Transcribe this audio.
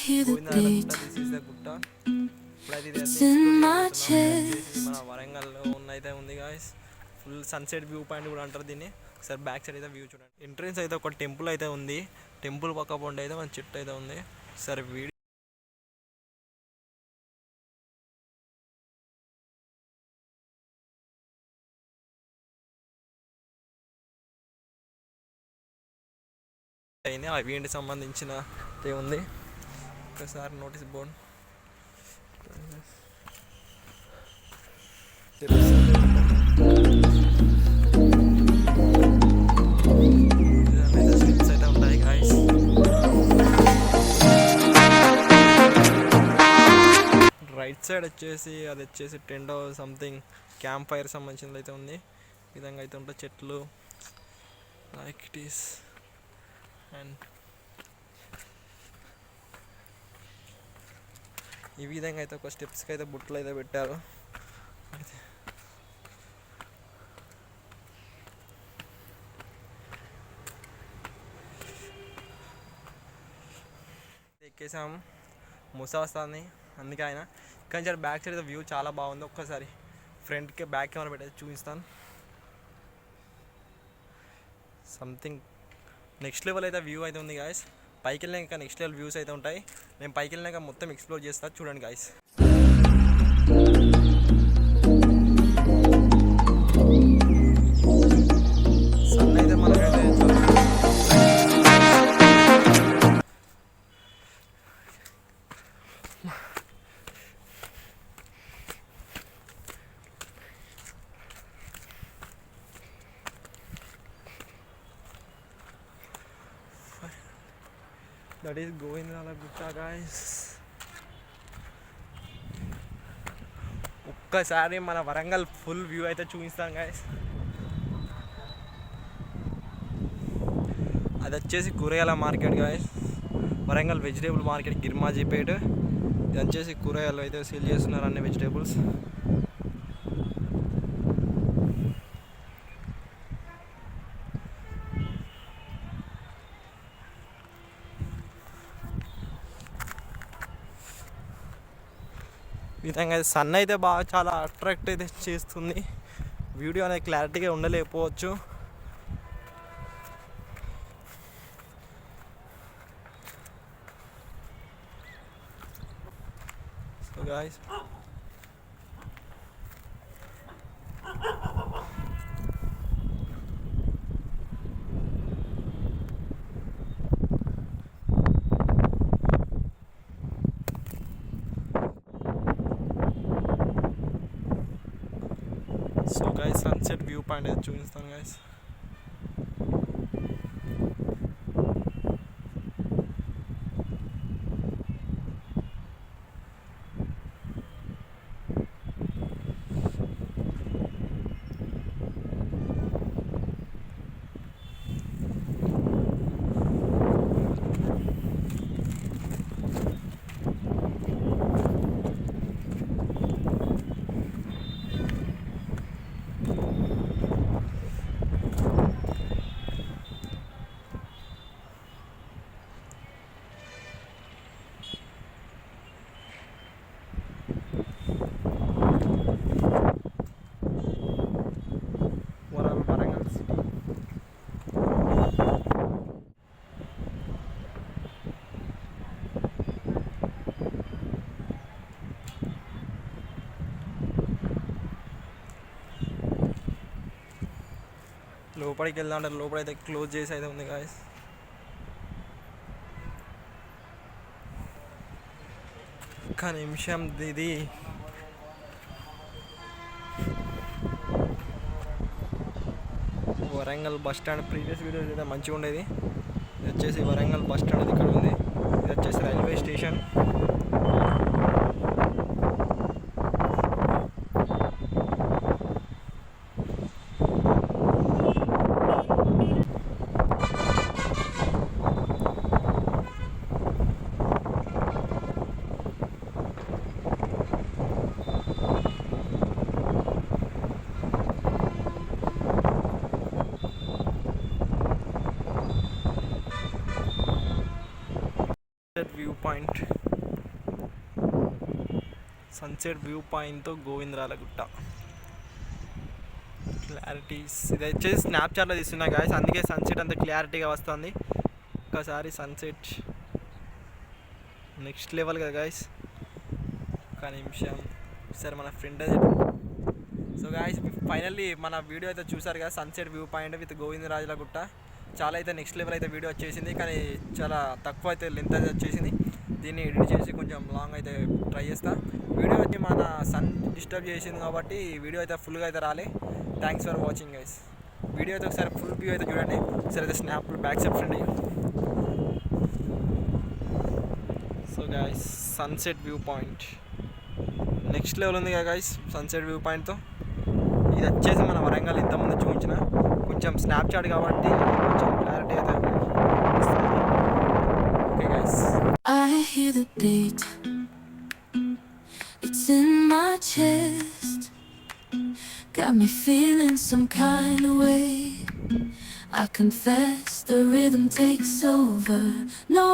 hear the beat. It's అయితే in my chest. మన వరంగల్లో ఉన్నైతే ఉంది guys full sunset view point కూడా అంటారు దీన్ని ఒకసారి బ్యాక్ సైడ్ అయితే వ్యూ చూడండి ఎంట్రన్స్ అయితే ఒక టెంపుల్ అయితే ఉంది టెంపుల్ పక్క పొండి అయితే మన చెట్టు అయితే ఉంది సరే వీడియో అయింది ఆ వీటికి సంబంధించిన అయితే ఉంది ఒకసారి నోటీస్ బోర్డ్. అయితే ఉంటాయి రైట్ సైడ్ వచ్చేసి అది వచ్చేసి టెంట్ సంథింగ్ క్యాంప్ ఫైర్ సంబంధించింది అయితే ఉంది. విధంగా అయితే ఉంటాయి చెట్లు లైక్ ఇట్ ఈస్ అండ్ ఈ విధంగా అయితే ఒక స్టెప్స్కి అయితే బుట్టలు అయితే పెట్టారు. ఎక్కేసాం ముసా వస్తుంది అందుకే ఆయన. కానీ చాలా బ్యాక్ సైడ్ వ్యూ చాలా బాగుంది. ఒక్కసారి ఫ్రంట్కి బ్యాక్ కెమెరా పెట్టేసి చూపిస్తాను. సంథింగ్ నెక్స్ట్ లెవెల్ అయితే వ్యూ అయితే ఉంది గాయస్ పైకి వెళ్ళినాక నెక్స్ట్ లెవెల్ వ్యూస్ అయితే ఉంటాయి. నేను పైకి వెళ్ళినాక మొత్తం ఎక్స్ప్లోర్ చేస్తా. చూడండి గాయస్ సన్ అయితే మనకైతే దట్ ఈస్ గోవిందాల గుట్ట గాయస్ ఒక్కసారి మన వరంగల్ ఫుల్ వ్యూ అయితే చూపిస్తాం గాయస్ అది వచ్చేసి కూరగాయల market guys Warangal vegetable market Girmajipet. ఇది వచ్చేసి కూరగాయలు అయితే సేల్ చేస్తున్నారు అన్ని వెజిటేబుల్స్ విధంగా సన్ అయితే బాగా చాలా అట్రాక్ట్ అయితే చేస్తుంది. వీడియో అనేది క్లారిటీగా ఉండలేకపోవచ్చు. So guys so guys sunset view point అయితే చూపిస్తాను గైస్ వరంగల్ వరంగల్ సిటీ లోపలికి వెళ్దాం అంటే లోపలైతే క్లోజ్ చేసి అయితే ఉంది గాయస్ ఒక్క నిమిషం ఇది Warangal bus stand previous video అయితే మంచిగా ఉండేది. ఇది వచ్చేసి వరంగల్ బస్ స్టాండ్ ఇక్కడ ఉంది. ఇది వచ్చేసి railway station. Point. Sunset view పాయింట్తో Govindarala గుట్ట క్లారిటీస్ ఇది వచ్చేసి స్నాప్చాట్లో తీస్తున్నా గాయస్ అందుకే సన్సెట్ అంత క్లారిటీగా వస్తుంది. ఒకసారి సన్సెట్ నెక్స్ట్ లెవెల్ కదా గాయస్ ఒక నిమిషం. సరే మన ఫ్రెండ్ సో గాయస్ ఫైనల్లీ మన వీడియో అయితే చూసారు కదా సన్సెట్ వ్యూ పాయింట్ విత్ గోవిందరాజుల గుట్ట చాలా అయితే నెక్స్ట్ లెవెల్ అయితే వీడియో వచ్చేసింది. కానీ చాలా తక్కువ అయితే లెంత్ అయితే వచ్చేసింది. దీన్ని ఎడిట్ చేసి కొంచెం లాంగ్ అయితే ట్రై చేస్తా. వీడియో వచ్చి మన సన్ డిస్టర్బ్ చేసింది కాబట్టి వీడియో అయితే ఫుల్గా అయితే రాలే. Thanks for watching guys video అయితే ఒకసారి ఫుల్ వ్యూ అయితే చూడండి. ఒకసారి అయితే snap back సెప్ friend so guys sunset view point next level ఉంది కదా గాయస్ సన్సెట్ వ్యూ పాయింట్తో ఇది వచ్చేసి మన వరంగల్ ఇంతకుముందు చూపించిన కొంచెం స్నాప్చాట్ కాబట్టి కొంచెం క్లారిటీ అయితే okay guys I hear the beat. It's in my chest. Got me feeling some kind of way. I confess the rhythm takes over. No.